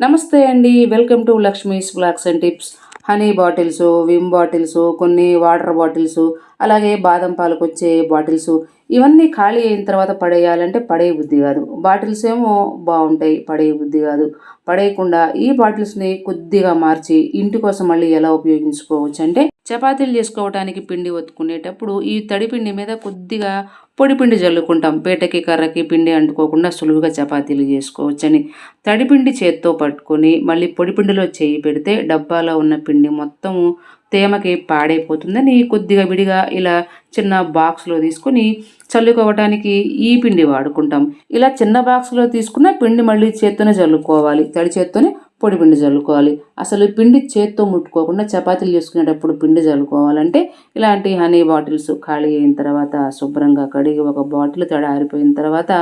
నమస్తే అండి welcome to Lakshmi's blogs and tips. Honey bottles Vim bottles కొన్ని water bottles అలాగే బాదం పాలకు వచ్చే బాటిల్స్ ఇవన్నీ ఖాళీ అయిన తర్వాత పడేయాలంటే పడే బుద్ధి కాదు. బాటిల్స్ ఏమో బాగుంటాయి పడే బుద్ధి కాదు. పడేయకుండా ఈ బాటిల్స్ని కొద్దిగా మార్చి ఇంటి కోసం మళ్ళీ ఎలా ఉపయోగించుకోవచ్చు అంటే చపాతీలు చేసుకోవడానికి పిండి ఒత్తుకునేటప్పుడు ఈ తడి పిండి మీద కొద్దిగా పొడి పిండి జల్లుకుంటాం. పేటకి కర్రకి పిండి అంటుకోకుండా సులువుగా చపాతీలు చేసుకోవచ్చని. తడిపిండి చేత్తో పట్టుకొని మళ్ళీ పొడిపిండిలో చేయి పెడితే డబ్బాలో ఉన్న పిండి మొత్తం తేమకి పాడైపోతుందని కొద్దిగా విడిగా ఇలా చిన్న బాక్స్లో తీసుకొని చల్లుకోవటానికి ఈ పిండి వాడుకుంటాం. ఇలా చిన్న బాక్స్లో తీసుకున్న పిండి మళ్ళీ చేత్తోనే చల్లుకోవాలి. తడి చేత్తోనే పొడి పిండి చల్లుకోవాలి. అసలు పిండి చేత్తో ముట్టుకోకుండా చపాతీలు చేసుకునేటప్పుడు పిండి చల్లుకోవాలంటే ఇలాంటి హనీ బాటిల్స్ ఖాళీ అయిన తర్వాత శుభ్రంగా కడిగి ఒక బాటిల్ తడి ఆరిపోయిన తర్వాత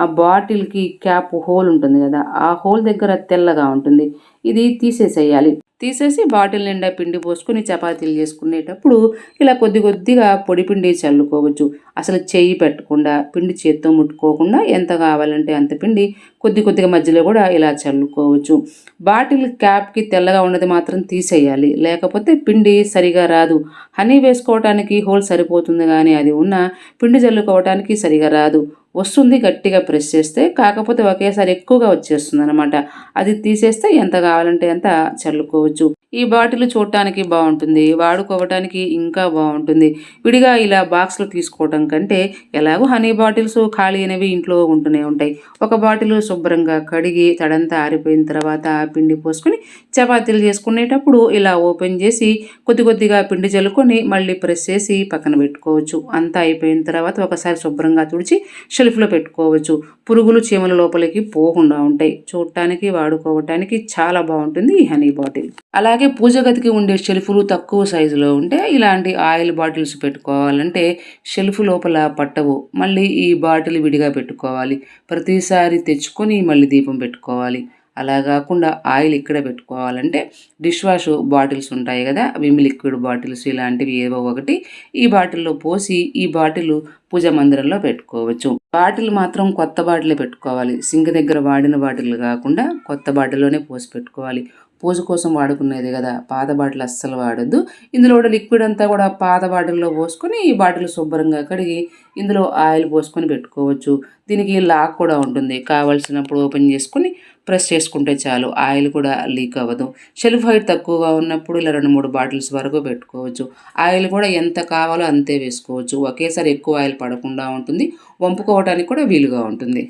ఆ బాటిల్కి క్యాప్ హోల్ ఉంటుంది కదా ఆ హోల్ దగ్గర తెల్లగా ఉంటుంది. ఇది తీసేసేయాలి. తీసేసి బాటిల్ నిండా పిండి పోసుకొని చపాతీలు చేసుకునేటప్పుడు ఇలా కొద్ది కొద్దిగా పొడి పిండి చల్లుకోవచ్చు. అసలు చెయ్యి పెట్టకుండా పిండి చేత్తో ముట్టుకోకుండా ఎంత కావాలంటే అంత పిండి కొద్ది కొద్దిగా మధ్యలో కూడా ఇలా చల్లుకోవచ్చు. బాటిల్ క్యాప్కి తెల్లగా ఉన్నది మాత్రం తీసేయాలి. లేకపోతే పిండి సరిగా రాదు. హనీ వేసుకోవటానికి హోల్ సరిపోతుంది కానీ అది ఉన్న పిండి చల్లుకోవటానికి సరిగా రాదు. వస్తుంది గట్టిగా ప్రెస్ చేస్తే కాకపోతే ఒకేసారి ఎక్కువగా వచ్చేస్తుంది అనమాట అది తీసేస్తే ఎంత కావాలంటే అంత చల్లుకోవచ్చు. ఈ బాటిల్ చూడటానికి బాగుంటుంది వాడుకోవటానికి ఇంకా బాగుంటుంది. విడిగా ఇలా బాక్స్లో తీసుకోవటం కంటే ఎలాగో హనీ బాటిల్స్ ఖాళీ అనేవి ఇంట్లో ఉంటూనే ఉంటాయి. ఒక బాటిల్ శుభ్రంగా కడిగి తడంతా ఆరిపోయిన తర్వాత పిండి పోసుకొని చపాతీలు చేసుకునేటప్పుడు ఇలా ఓపెన్ చేసి కొద్ది కొద్దిగా పిండి చల్లుకొని మళ్ళీ ప్రెస్ చేసి పక్కన పెట్టుకోవచ్చు. అంతా అయిపోయిన తర్వాత ఒకసారి శుభ్రంగా తుడిచి షెల్ఫ్లో పెట్టుకోవచ్చు. పురుగులు చీమల లోపలికి పోకుండా ఉంటాయి. చూడటానికి వాడుకోవటానికి చాలా బాగుంటుంది ఈ హనీ బాటిల్. అలాగే పూజ గదికి ఉండే షెల్ఫ్లు తక్కువ సైజులో ఉంటే ఇలాంటి ఆయిల్ బాటిల్స్ పెట్టుకోవాలంటే షెల్ఫ్ లోపల పట్టవు. మళ్ళీ ఈ బాటిల్ విడిగా పెట్టుకోవాలి. ప్రతిసారి తెచ్చుకొని మళ్ళీ దీపం పెట్టుకోవాలి. అలా కాకుండా ఆయిల్ ఇక్కడ పెట్టుకోవాలంటే డిష్ వాష్ బాటిల్స్ ఉంటాయి కదా విమ్ లిక్విడ్ బాటిల్స్ ఇలాంటివి ఏవో ఒకటి ఈ బాటిల్లో పోసి ఈ బాటిల్ పూజ మందిరంలో పెట్టుకోవచ్చు. బాటిల్ మాత్రం కొత్త బాటిల్ పెట్టుకోవాలి. సింక్ దగ్గర వాడిన బాటిల్ కాకుండా కొత్త బాటిల్లోనే పోసి పెట్టుకోవాలి. పూజ కోసం వాడుకునేది కదా పాత బాటిల్ అస్సలు వాడద్దు. ఇందులో కూడా లిక్విడ్ అంతా కూడా పాత బాటిల్లో పోసుకొని ఈ బాటిల్ శుభ్రంగా కడిగి ఇందులో ఆయిల్ పోసుకొని పెట్టుకోవచ్చు. దీనికి లాక్ కూడా ఉంటుంది. కావలసినప్పుడు ఓపెన్ చేసుకుని ప్రెస్ చేసుకుంటే చాలు. ఆయిల్ కూడా లీక్ అవ్వదు. షెల్ఫ్ హైట్ తక్కువగా ఉన్నప్పుడు ఇలా రెండు మూడు బాటిల్స్ వరకు పెట్టుకోవచ్చు. ఆయిల్ కూడా ఎంత కావాలో అంతే వేసుకోవచ్చు. ఒకేసారి ఎక్కువ ఆయిల్ పడకుండా ఉంటుంది. వంపుకోవడానికి కూడా వీలుగా ఉంటుంది.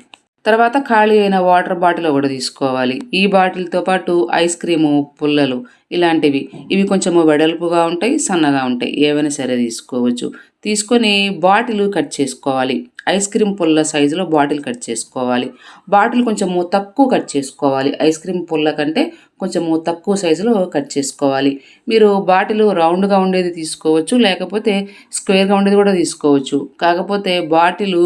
తర్వాత ఖాళీ అయిన వాటర్ బాటిల్ ఒకటి తీసుకోవాలి. ఈ బాటిల్తో పాటు ఐస్ క్రీము పుల్లలు ఇలాంటివి. ఇవి కొంచెము వెడల్పుగా ఉంటాయి సన్నగా ఉంటాయి. ఏవైనా సరే తీసుకోవచ్చు. తీసుకొని బాటిల్ కట్ చేసుకోవాలి. ఐస్ క్రీమ్ పుల్ల సైజులో బాటిల్ కట్ చేసుకోవాలి. బాటిల్ కొంచెము తక్కువ కట్ చేసుకోవాలి. ఐస్ క్రీమ్ పుల్ల కంటే కొంచెము తక్కువ సైజులో కట్ చేసుకోవాలి. మీరు బాటిల్ రౌండ్గా ఉండేది తీసుకోవచ్చు లేకపోతే స్క్వేర్గా ఉండేది కూడా తీసుకోవచ్చు. కాకపోతే బాటిల్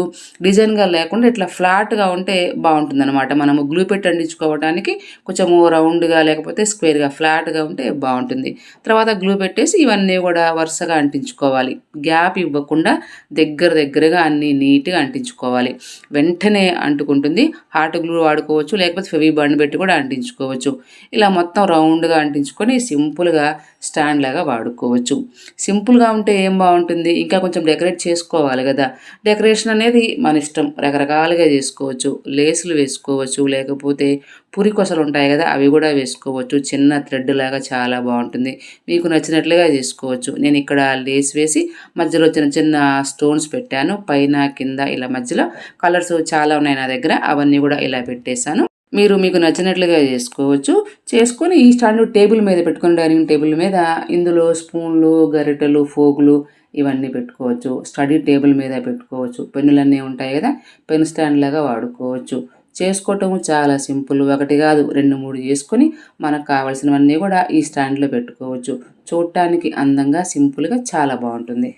డిజైన్గా లేకుండా ఇట్లా ఫ్లాట్గా ఉంటే బాగుంటుంది అనమాట మనము గ్లూ పెట్టి అండించుకోవడానికి కొంచెము రౌండ్గా లేకపోతే స్క్వేర్గా ఫ్లాట్గా ఉంటే బాగుంటుంది. తర్వాత గ్లూ పెట్టేసి ఇవన్నీ కూడా వరుసగా అంటించుకోవాలి. గ్యాప్ ఇవ్వకుండా దగ్గర దగ్గరగా అన్నీ నీట్గా అంటించుకోవాలి. వెంటనే అంటుకుంటుంది. హాట్ గ్లూ వాడుకోవచ్చు లేకపోతే ఫెవీ బండ్ పెట్టి కూడా అంటించుకోవచ్చు. ఇలా మొత్తం రౌండ్గా అంటించుకొని సింపుల్గా స్టాండ్ లాగా వాడుకోవచ్చు. సింపుల్గా ఉంటే ఏం బాగుంటుంది? ఇంకా కొంచెం డెకరేట్ చేసుకోవాలి కదా. డెకరేషన్ అనేది మన ఇష్టం. రకరకాలుగా చేసుకోవచ్చు. లేసులు వేసుకోవచ్చు. లేకపోతే పురి కొసలు ఉంటాయి కదా అవి కూడా వేసుకోవచ్చు. చిన్న థ్రెడ్ లాగా చాలా బాగుంటుంది. మీకు నచ్చినట్లుగా చేసుకోవచ్చు. నేను ఇక్కడ లేస్ వేసి మధ్యలో చిన్న చిన్న స్టోన్స్ పెట్టాను. పైన కింద ఇలా మధ్యలో కలర్స్ చాలా ఉన్నాయి నా దగ్గర. అవన్నీ కూడా ఇలా పెట్టేశాను. మీరు మీకు నచ్చినట్లుగా చేసుకోవచ్చు. చేసుకొని ఈ స్టాండ్ టేబుల్ మీద పెట్టుకుని డైనింగ్ టేబుల్ మీద ఇందులో స్పూన్లు గరిటెలు ఫోగులు ఇవన్నీ పెట్టుకోవచ్చు. స్టడీ టేబుల్ మీద పెట్టుకోవచ్చు. పెన్నులన్నీ ఉంటాయి కదా పెన్ స్టాండ్ లాగా వాడుకోవచ్చు. చేసుకోవటం చాలా సింపుల్. ఒకటి కాదు రెండు మూడు చేసుకొని మనకు కావాల్సినవన్నీ కూడా ఈ స్టాండ్లో పెట్టుకోవచ్చు. చూడటానికి అందంగా సింపుల్గా చాలా బాగుంటుంది.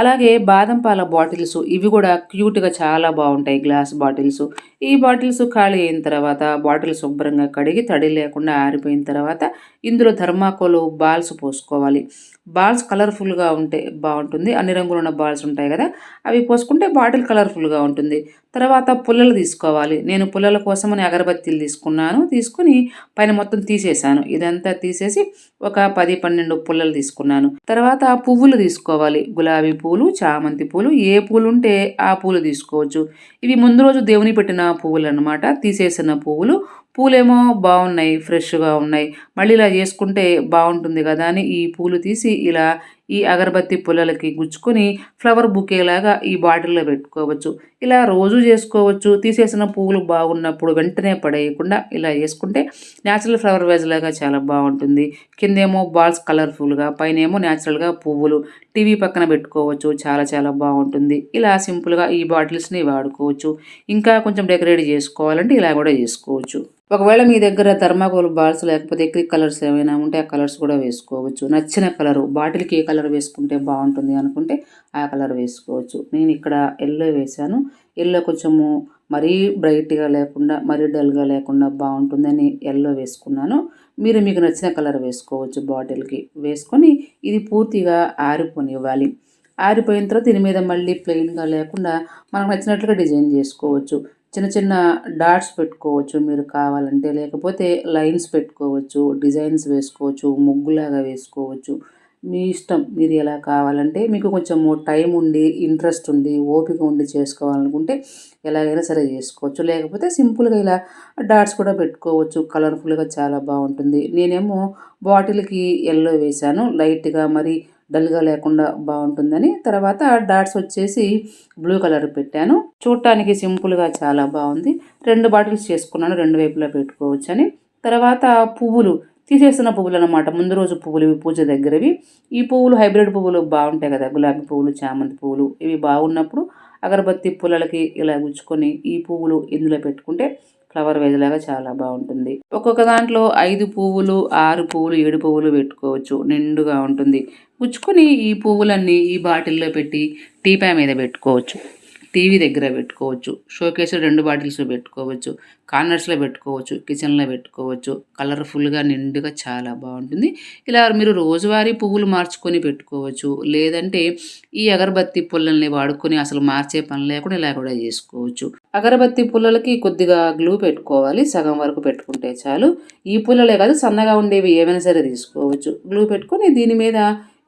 అలాగే బాదం పాల బాటిల్స్ ఇవి కూడా క్యూట్గా చాలా బాగుంటాయి గ్లాస్ బాటిల్స్. ఈ బాటిల్స్ ఖాళీ అయిన తర్వాత బాటిల్ శుభ్రంగా కడిగి తడి లేకుండా ఆరిపోయిన తర్వాత ఇందులో థర్మాకోల్ బాల్స్ పోసుకోవాలి. బాల్స్ కలర్ఫుల్గా ఉంటే బాగుంటుంది అన్ని రంగులు ఉన్న బాల్స్ ఉంటాయి కదా అవి పోసుకుంటే బాటిల్ కలర్ఫుల్గా ఉంటుంది. తర్వాత పుల్లలు తీసుకోవాలి. నేను పుల్లల కోసమని అగరబత్తీలు తీసుకున్నాను. తీసుకుని పైన మొత్తం తీసేసాను ఇదంతా తీసేసి ఒక పది పన్నెండు పుల్లలు తీసుకున్నాను. తర్వాత పువ్వులు తీసుకోవాలి. గులాబీ పూలు చామంతి పూలు ఏ పూలు ఉంటే ఆ పూలు తీసుకోవచ్చు. ఇవి ముందు రోజు దేవుని పెట్టిన పువ్వులు అనమాట తీసేసిన పువ్వులు పూలేమో బాగున్నాయి ఫ్రెష్గా ఉన్నాయి. మళ్ళీ ఇలా చేసుకుంటే బాగుంటుంది కదా అని ఈ పూలు తీసి ఇలా ఈ అగరబత్తి పుల్లలకి గుచ్చుకొని ఫ్లవర్ బుకేలాగా ఈ బాటిల్లో పెట్టుకోవచ్చు. ఇలా రోజు చేసుకోవచ్చు. తీసేసిన పువ్వులు బాగున్నప్పుడు వెంటనే పడేయకుండా ఇలా చేసుకుంటే న్యాచురల్ ఫ్లవర్ వేజ్ లాగా చాలా బాగుంటుంది. కిందేమో బాల్స్ కలర్ఫుల్గా పైన ఏమో న్యాచురల్గా పువ్వులు టీవీ పక్కన పెట్టుకోవచ్చు. చాలా చాలా బాగుంటుంది. ఇలా సింపుల్గా ఈ బాటిల్స్ని వాడుకోవచ్చు. ఇంకా కొంచెం డెకరేట్ చేసుకోవాలంటే ఇలా కూడా చేసుకోవచ్చు. ఒకవేళ మీ దగ్గర థర్మాకోల్ బాల్స్ లేకపోతే ఎక్రిక్ కలర్స్ ఏమైనా ఉంటే ఆ కలర్స్ కూడా వేసుకోవచ్చు. నచ్చిన కలరు బాటిల్కి ఏ కలర్ కలర్ వేసుకుంటే బాగుంటుంది అనుకుంటే ఆ కలర్ వేసుకోవచ్చు. నేను ఇక్కడ ఎల్లో వేశాను. ఎల్లో కొంచెము మరీ బ్రైట్గా లేకుండా మరీ డల్గా లేకుండా బాగుంటుందని ఎల్లో వేసుకున్నాను. మీరు మీకు నచ్చిన కలర్ వేసుకోవచ్చు బాటిల్కి. వేసుకొని ఇది పూర్తిగా ఆరిపోనివ్వాలి. ఆరిపోయిన తర్వాత దీని మీద మళ్ళీ ప్లెయిన్గా లేకుండా మనకు నచ్చినట్లుగా డిజైన్ చేసుకోవచ్చు. చిన్న చిన్న డాట్స్ పెట్టుకోవచ్చు మీరు కావాలంటే. లేకపోతే లైన్స్ పెట్టుకోవచ్చు డిజైన్స్ వేసుకోవచ్చు ముగ్గులాగా వేసుకోవచ్చు. మీ ఇష్టం మీరు ఎలా కావాలంటే మీకు కొంచెం టైం ఉండి ఇంట్రెస్ట్ ఉండి ఓపిక ఉండి చేసుకోవాలనుకుంటే ఎలాగైనా సరే చేసుకోవచ్చు. లేకపోతే సింపుల్గా ఇలా డాట్స్ కూడా పెట్టుకోవచ్చు. కలర్ఫుల్గా చాలా బాగుంటుంది. నేనేమో బాటిల్కి ఎల్లో వేశాను. లైట్గా మరి డల్గా లేకుండా బాగుంటుందని తర్వాత డాట్స్ వచ్చేసి బ్లూ కలర్ పెట్టాను. చూడటానికి సింపుల్గా చాలా బాగుంది. రెండు బాటిల్స్ చేసుకున్నాను. రెండు వైపులా పెట్టుకోవచ్చు అని తర్వాత పువ్వులు. తీసేస్తున్న పువ్వులు అనమాట ముందు రోజు పువ్వులు ఇవి పూజ దగ్గరవి. ఈ పువ్వులు హైబ్రిడ్ పువ్వులు బాగుంటాయి కదా. గులాబీ పువ్వులు చామంతి పువ్వులు ఇవి బాగున్నప్పుడు అగరబత్తి పుల్లలకి ఇలా గుచ్చుకొని ఈ పువ్వులు ఇందులో పెట్టుకుంటే ఫ్లవర్ వేజ్ లాగా చాలా బాగుంటుంది. ఒక్కొక్క దాంట్లో ఐదు పువ్వులు ఆరు పువ్వులు ఏడు పువ్వులు పెట్టుకోవచ్చు. నిండుగా ఉంటుంది. గుచ్చుకొని ఈ పువ్వులన్నీ ఈ బాటిల్లో పెట్టి టీపా మీద పెట్టుకోవచ్చు. టీవీ దగ్గర పెట్టుకోవచ్చు. షోకేస్ రెండు బాటిల్స్లో పెట్టుకోవచ్చు. కార్నర్స్లో పెట్టుకోవచ్చు. కిచెన్లో పెట్టుకోవచ్చు. కలర్ఫుల్గా నిండుగా చాలా బాగుంటుంది. ఇలా మీరు రోజువారీ పువ్వులు మార్చుకొని పెట్టుకోవచ్చు. లేదంటే ఈ అగరబత్తి పుల్లల్ని వాడుకొని అసలు మార్చే పని లేకుండా ఇలా కూడా చేసుకోవచ్చు. అగరబత్తి పుల్లలకి కొద్దిగా గ్లూ పెట్టుకోవాలి. సగం వరకు పెట్టుకుంటే చాలు. ఈ పుల్లలే కాదు సన్నగా ఉండేవి ఏమైనా సరే తీసుకోవచ్చు. గ్లూ పెట్టుకొని దీని మీద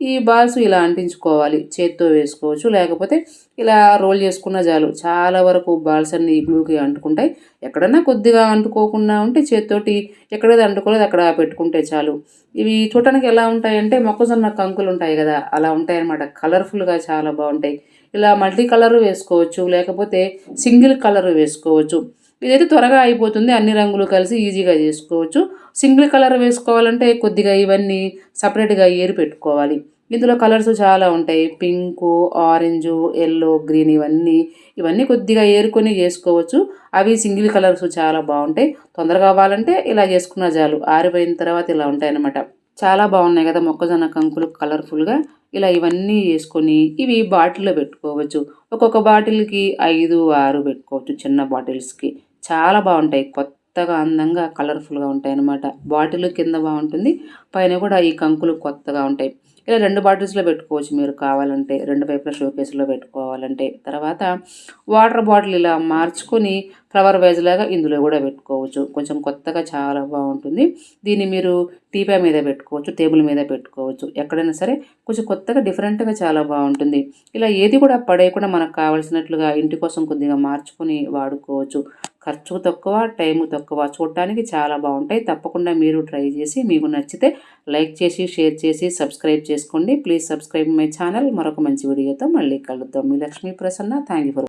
ఈ బాల్స్ ఇలా అంటించుకోవాలి. చేత్తో వేసుకోవచ్చు. లేకపోతే ఇలా రోల్ చేసుకున్న చాలు చాలా వరకు బాల్స్ అన్ని ఈ గ్లూకి అంటుకుంటాయి. ఎక్కడన్నా కొద్దిగా అంటుకోకుండా ఉంటే చేత్తోటి ఎక్కడైతే అంటుకోలేదు అక్కడ పెట్టుకుంటే చాలు. ఇవి చూడటానికి ఎలా ఉంటాయంటే మొక్కజొన్న కంకులు ఉంటాయి కదా అలా ఉంటాయన్నమాట. కలర్ఫుల్గా చాలా బాగుంటాయి. ఇలా మల్టీ కలర్ వేసుకోవచ్చు. లేకపోతే సింగిల్ కలర్ వేసుకోవచ్చు. ఇదైతే త్వరగా అయిపోతుంది. అన్ని రంగులు కలిసి ఈజీగా చేసుకోవచ్చు. సింగిల్ కలర్ వేసుకోవాలంటే కొద్దిగా ఇవన్నీ సపరేట్గా ఏరి పెట్టుకోవాలి. ఇందులో కలర్స్ చాలా ఉంటాయి. పింకు ఆరెంజ్ ఎల్లో గ్రీన్ ఇవన్నీ ఇవన్నీ కొద్దిగా ఏరుకొని చేసుకోవచ్చు. అవి సింగిల్ కలర్స్ చాలా బాగుంటాయి. తొందరగా అవ్వాలంటే ఇలా చేసుకున్న చాలు. ఆరిపోయిన తర్వాత ఇలా ఉంటాయి అన్నమాట చాలా బాగున్నాయి కదా మొక్కజొన్న కంకులు కలర్ఫుల్గా ఇలా ఇవన్నీ వేసుకొని ఇవి బాటిల్లో పెట్టుకోవచ్చు. ఒక్కొక్క బాటిల్కి ఐదు ఆరు పెట్టుకోవచ్చు చిన్న బాటిల్స్కి. చాలా బాగుంటాయి. కొత్తగా అందంగా కలర్ఫుల్గా ఉంటాయి అన్నమాట. బాటిల్ కింద బాగుంటుంది. పైన కూడా ఈ కంకులు కొత్తగా ఉంటాయి. ఇలా రెండు బాటిల్స్లో పెట్టుకోవచ్చు మీరు కావాలంటే. రెండు వైపుల షోకేస్లో పెట్టుకోవాలంటే. తర్వాత వాటర్ బాటిల్ ఇలా మార్చుకొని ఫ్లవర్ వైజ్ లాగా ఇందులో కూడా పెట్టుకోవచ్చు. కొంచెం కొత్తగా చాలా బాగుంటుంది. దీన్ని మీరు టీపా మీద పెట్టుకోవచ్చు టేబుల్ మీద పెట్టుకోవచ్చు. ఎక్కడైనా సరే కొంచెం కొత్తగా డిఫరెంట్గా చాలా బాగుంటుంది. ఇలా ఏది కూడా పడేయకుండా మనకు కావాల్సినట్లుగా ఇంటి కోసం కొద్దిగా మార్చుకొని వాడుకోవచ్చు. ఖర్చు తక్కువ టైము తక్కువ చూడటానికి చాలా బాగుంటాయి. తప్పకుండా మీరు ట్రై చేసి మీకు నచ్చితే లైక్ చేసి షేర్ చేసి సబ్స్క్రైబ్ చేసుకోండి. ప్లీజ్ సబ్స్క్రైబ్ మై ఛానల్ మరొక మంచి వీడియోతో మళ్ళీ కలుద్దాం. మీ Lakshmi Prasanna thank you for